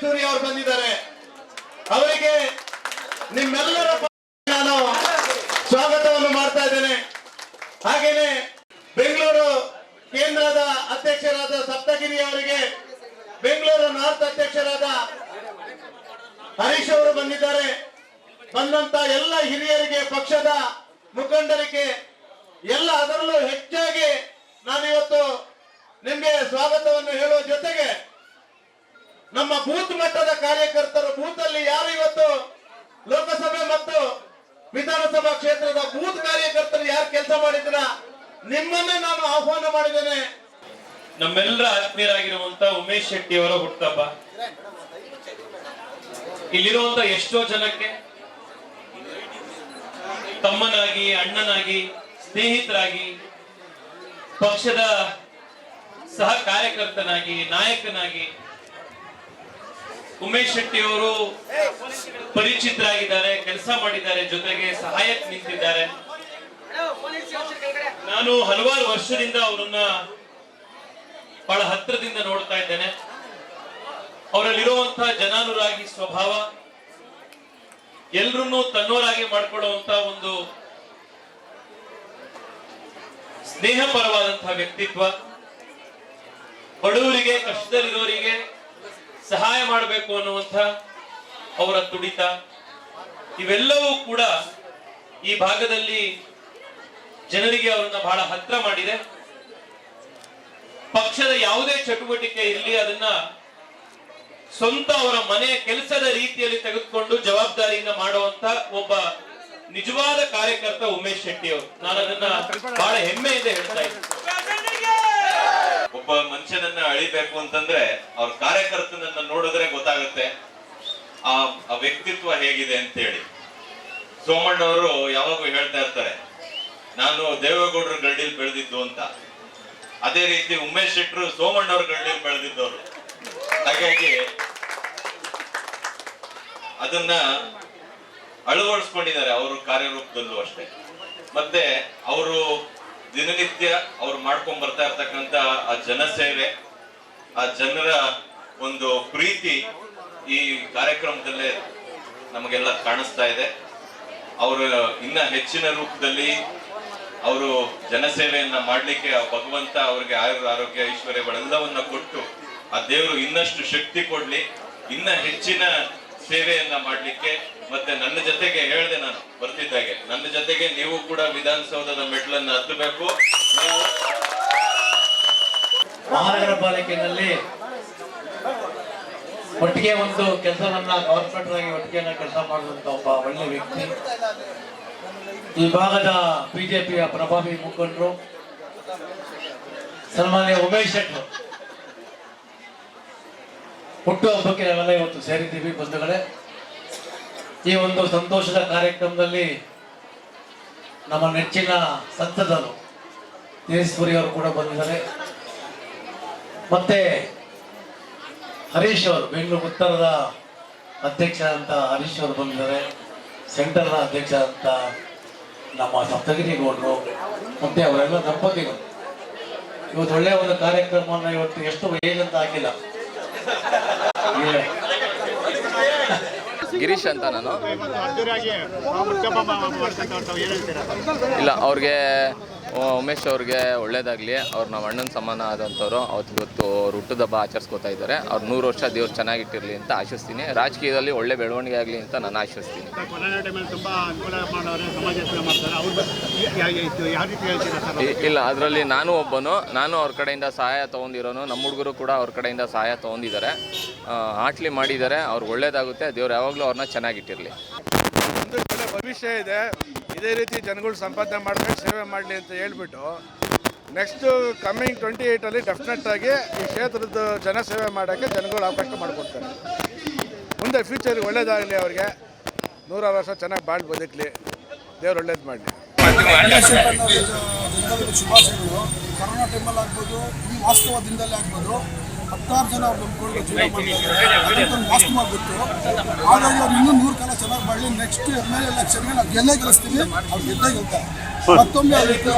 ಕಸ್ತೂರಿ ಅವರು ಬಂದಿದ್ದಾರೆ. ಅವರಿಗೆ ನಿಮ್ಮೆಲ್ಲರ ನಾನು ಸ್ವಾಗತವನ್ನು ಮಾಡ್ತಾ ಇದ್ದೇನೆ. ಹಾಗೇನೆ ಬೆಂಗಳೂರು ಕೇಂದ್ರದ ಅಧ್ಯಕ್ಷರಾದ ಸಪ್ತಗಿರಿ ಅವರಿಗೆ ಬೆಂಗಳೂರು ನಾರ್ತ್ ಅಧ್ಯಕ್ಷರಾದ ಹರೀಶ್ ಅವರು ಬಂದಿದ್ದಾರೆ. ಬಂದಂತ ಎಲ್ಲ ಹಿರಿಯರಿಗೆ, ಪಕ್ಷದ ಮುಖಂಡರಿಗೆ ಎಲ್ಲ ಅದರಲ್ಲೂ ಹೆಚ್ಚಾಗಿ ನಾನಿವತ್ತು ನಿಮಗೆ ಸ್ವಾಗತವನ್ನು ಹೇಳುವ ಜೊತೆಗೆ ನಮ್ಮ ಬೂತ್ ಮಟ್ಟದ ಕಾರ್ಯಕರ್ತರು ಬೂತ್ ಅಲ್ಲಿ ಯಾರು ಇವತ್ತು ಲೋಕಸಭೆ ಮತ್ತು ವಿಧಾನಸಭಾ ಕ್ಷೇತ್ರದ ಬೂತ್ ಕಾರ್ಯಕರ್ತರು ಯಾರು ಕೆಲಸ ಮಾಡಿದ್ರ ನಿಮ್ಮನ್ನೇ ನಾನು ಆಹ್ವಾನ ಮಾಡಿದ್ದೇನೆ. ನಮ್ಮೆಲ್ಲರ ಆತ್ಮೀಯರಾಗಿರುವಂತ ಉಮೇಶ್ ಶೆಟ್ಟಿ ಅವರ ಹುಟ್ಟಬ್ಬ ಇಲ್ಲಿರುವಂತ ಎಷ್ಟೋ ಜನಕ್ಕೆ ತಮ್ಮನಾಗಿ, ಅಣ್ಣನಾಗಿ, ಸ್ನೇಹಿತರಾಗಿ, ಪಕ್ಷದ ಸಹ ಕಾರ್ಯಕರ್ತನಾಗಿ, ನಾಯಕನಾಗಿ ಉಮೇಶ್ ಶೆಟ್ಟಿ ಅವರು ಪರಿಚಿತರಾಗಿದ್ದಾರೆ, ಕೆಲಸ ಮಾಡಿದ್ದಾರೆ, ಜೊತೆಗೆ ಸಹಾಯಕ್ ನಿಂತಿದ್ದಾರೆ. ನಾನು ಹಲವಾರು ವರ್ಷದಿಂದ ಅವರನ್ನ ಬಹಳ ಹತ್ತಿರದಿಂದ ನೋಡ್ತಾ ಇದ್ದೇನೆ. ಅವರಲ್ಲಿರುವಂತಹ ಜನಾನುರಾಗಿ ಸ್ವಭಾವ, ಎಲ್ರನ್ನೂ ತನ್ನೋರಾಗಿ ಮಾಡಿಕೊಳ್ಳುವಂತ ಒಂದು ಸ್ನೇಹಪರವಾದಂತಹ ವ್ಯಕ್ತಿತ್ವ, ಬಡವರಿಗೆ, ಕಷ್ಟದಲ್ಲಿರೋರಿಗೆ ಸಹಾಯ ಮಾಡಬೇಕು ಅನ್ನುವಂಥ ಅವರ ತುಡಿತ. ಇವೆಲ್ಲವೂ ಕೂಡ ಈ ಭಾಗದಲ್ಲಿ ಜನರಿಗೆ ಅವರನ್ನ ಬಹಳ ಹತ್ರ ಮಾಡಿದೆ. ಪಕ್ಷದ ಯಾವುದೇ ಚಟುವಟಿಕೆ ಇರಲಿ, ಅದನ್ನ ಸ್ವಂತ ಅವರ ಮನೆಯ ಕೆಲಸದ ರೀತಿಯಲ್ಲಿ ತೆಗೆದುಕೊಂಡು ಜವಾಬ್ದಾರಿಯಿಂದ ಮಾಡುವಂತ ಒಬ್ಬ ನಿಜವಾದ ಕಾರ್ಯಕರ್ತ ಉಮೇಶ್ ಶೆಟ್ಟಿ ಅವರು. ನಾನು ಅದನ್ನ ಬಹಳ ಹೆಮ್ಮೆಯಿಂದ ಹೇಳ್ತಾ ಇದ್ದೀನಿ. ಒಬ್ಬ ಮನುಷ್ಯನನ್ನ ಅಳಿಬೇಕು ಅಂತಂದ್ರೆ ಅವ್ರ ಕಾರ್ಯಕರ್ತನನ್ನ ನೋಡಿದ್ರೆ ಗೊತ್ತಾಗುತ್ತೆ ಆ ವ್ಯಕ್ತಿತ್ವ ಹೇಗಿದೆ ಅಂತ ಹೇಳಿ ಸೋಮಣ್ಣವರು ಯಾವಾಗೂ ಹೇಳ್ತಾ ಇರ್ತಾರೆ, ನಾನು ದೇವೇಗೌಡರ ಗಡ್ಡಿಲ್ ಬೆಳೆದಿದ್ದು ಅಂತ. ಅದೇ ರೀತಿ ಉಮೇಶ್ ಶೆಟ್ರು ಸೋಮಣ್ಣವ್ರ ಗಡ್ಡಿಲ್ ಬೆಳೆದಿದ್ದವರು. ಹಾಗಾಗಿ ಅದನ್ನ ಅಳವಡಿಸ್ಕೊಂಡಿದ್ದಾರೆ, ಅವರು ಕಾರ್ಯರೂಪದಲ್ಲೂ ಅಷ್ಟೇ. ಮತ್ತೆ ಅವರು ದಿನನಿತ್ಯ ಅವ್ರು ಮಾಡ್ಕೊಂಡ್ ಬರ್ತಾ ಇರ್ತಕ್ಕಂತ ಆ ಜನಸೇವೆ, ಆ ಜನರ ಒಂದು ಪ್ರೀತಿ ಈ ಕಾರ್ಯಕ್ರಮದಲ್ಲೇ ನಮಗೆಲ್ಲ ಕಾಣಿಸ್ತಾ ಇದೆ. ಅವರು ಇನ್ನ ಹೆಚ್ಚಿನ ರೂಪದಲ್ಲಿ ಅವರು ಜನಸೇವೆಯನ್ನ ಮಾಡ್ಲಿಕ್ಕೆ ಭಗವಂತ ಅವ್ರಿಗೆ ಆಯುರ್ ಆರೋಗ್ಯ ಐಶ್ವರ್ಯಗಳೆಲ್ಲವನ್ನ ಕೊಟ್ಟು ಆ ದೇವರು ಇನ್ನಷ್ಟು ಶಕ್ತಿ ಕೊಡ್ಲಿ, ಇನ್ನ ಹೆಚ್ಚಿನ ಸೇವೆಯನ್ನ ಮಾಡ್ಲಿಕ್ಕೆ ಮತ್ತೆ ನನ್ನ ಜೊತೆಗೆ ಹೇಳ್ದೆ ನಾನು, ಬರ್ತಿದ್ದಾಗೆ. ನನ್ನ ಜೊತೆಗೆ ನೀವು ಕೂಡ ವಿಧಾನಸೌಧದ ಮೆಟ್ಲನ್ನು ಹತ್ತಬೇಕು. ಮಹಾನಗರ ಪಾಲಿಕೆಯಲ್ಲಿ ಒಟ್ಟಿಗೆ ಒಂದು ಕೆಲಸವನ್ನ ಗೌರ್ಮೆಂಟ್ ಆಗಿ ಒಟ್ಟಿಗೆ ಕೆಲಸ ಮಾಡುವಂತ ಒಬ್ಬ ಒಳ್ಳೆ ವ್ಯಕ್ತಿ. ಈ ಭಾಗದ ಬಿಜೆಪಿಯ ಪ್ರಭಾವಿ ಮುಖಂಡರು ಸನ್ಮಾನ್ಯ ಉಮೇಶ್ ಶೆಟ್ಟರು ಹಬ್ಬಕ್ಕೆ ನಾವೆಲ್ಲ ಇವತ್ತು ಸೇರಿದ್ದೀವಿ ಬಂಧುಗಳೇ. ಈ ಒಂದು ಸಂತೋಷದ ಕಾರ್ಯಕ್ರಮದಲ್ಲಿ ನಮ್ಮ ನೆಚ್ಚಿನ ಸಂಸದರು ತೇಜಸ್ವರಿ ಅವರು ಕೂಡ ಬಂದಿದ್ದಾರೆ. ಮತ್ತೆ ಹರೀಶ್ ಅವರು ಬೆಂಗಳೂರು ಉತ್ತರದ ಅಧ್ಯಕ್ಷ ಅಂತ ಹರೀಶ್ ಅವರು ಬಂದಿದ್ದಾರೆ. ಸೆಂಟರ್ನ ಅಧ್ಯಕ್ಷ ಅಂತ ನಮ್ಮ ಸಪ್ತಗಿರಿ ಗೌಡರು ಮತ್ತೆ ಅವರೆಲ್ಲ ದಂಪತಿಗಳು. ಇವತ್ತು ಒಳ್ಳೆಯ ಒಂದು ಕಾರ್ಯಕ್ರಮವನ್ನು ಇವತ್ತು ಎಷ್ಟು ಅಂತ ಹಾಕಿಲ್ಲ. ಗಿರೀಶ್ ಅಂತ ನಾನು. ಇಲ್ಲ ಅವ್ರಿಗೆ ಉಮೇಶ್ ಅವ್ರಿಗೆ ಒಳ್ಳೇದಾಗಲಿ. ಅವ್ರು ನಮ್ಮ ಅಣ್ಣನ ಸಮಾನ ಆದಂಥವ್ರು. ಅವತ್ತು ಇವತ್ತು ಅವ್ರು ಹುಟ್ಟದ ಹಬ್ಬ ಆಚರಿಸ್ಕೊತಾ ಇದ್ದಾರೆ ಅವ್ರು ನೂರು ವರ್ಷ ದೇವ್ರು ಚೆನ್ನಾಗಿಟ್ಟಿರಲಿ ಅಂತ ಆಶಿಸ್ತೀನಿ. ರಾಜಕೀಯದಲ್ಲಿ ಒಳ್ಳೆ ಬೆಳವಣಿಗೆ ಆಗಲಿ ಅಂತ ನಾನು ಆಶಿಸ್ತೀನಿ. ಇಲ್ಲ ಅದರಲ್ಲಿ ನಾನು ಒಬ್ಬನು. ನಾನು ಅವ್ರ ಕಡೆಯಿಂದ ಸಹಾಯ ತೊಗೊಂಡಿರೋನು. ನಮ್ಮ ಹುಡುಗರು ಕೂಡ ಅವ್ರ ಕಡೆಯಿಂದ ಸಹಾಯ ತೊಗೊಂಡಿದ್ದಾರೆ ಆಟ್ಲಿ ಮಾಡಿದ್ದಾರೆ ಅವ್ರಿಗೆ ಒಳ್ಳೇದಾಗುತ್ತೆ. ದೇವ್ರು ಯಾವಾಗಲೂ ಅವ್ರನ್ನ ಚೆನ್ನಾಗಿಟ್ಟಿರಲಿ. ಭವಿಷ್ಯ ಇದೆ. ಇದೇ ರೀತಿ ಜನಗಳು ಸಂಪಾದನೆ ಮಾಡ್ಕೊಂಡು ಸೇವೆ ಮಾಡಲಿ ಅಂತ ಹೇಳ್ಬಿಟ್ಟು ನೆಕ್ಸ್ಟ್ ಕಮ್ಮಿಂಗ್ ಟ್ವೆಂಟಿ ಏಯ್ಟಲ್ಲಿ ಡೆಫಿನೆಟ್ ಆಗಿ ಈ ಕ್ಷೇತ್ರದ ಜನ ಸೇವೆ ಮಾಡೋಕ್ಕೆ ಜನಗಳು ಅವಕಾಶ ಮಾಡಿಕೊಡ್ತಾರೆ. ಮುಂದೆ ಫ್ಯೂಚರ್ ಒಳ್ಳೇದಾಗಲಿ ಅವ್ರಿಗೆ. ನೂರಾರು ವರ್ಷ ಚೆನ್ನಾಗಿ ಬಾಳ್ ಬದುಕಲಿ. ದೇವ್ರು ಒಳ್ಳೇದು ಮಾಡಲಿ. ಕರೋನಾ ಟೈಮಲ್ಲಿ ಆಗ್ಬೋದು ಈ ವಾಸ್ತವ ದಿನದಲ್ಲಿ ಆಗ್ಬೋದು ಹತ್ತಾರು ಜನ ಅವ್ರು ನಂಬ್ಕೊಂಡು ವಾಸ್ತವ ಹಾಗಾಗಿ ಅವ್ರು ಇನ್ನೂ ನೂರು ಚೆನ್ನಾಗಿ ಮಾಡಲಿ ನೆಕ್ಸ್ಟ್ ಎಂ ಎಲ್ ಎಲೆಕ್ಷನ್ಗೆ ನಾವು ಗೆಲ್ಲೇ ಗೆಲ್ಲಿಸ್ತೀವಿ. ಅವ್ರು ಗೆದ್ದೇ ಗೆಲ್ತಾರೆ. ಮತ್ತೊಮ್ಮೆ ಅವ್ರಿಗೆ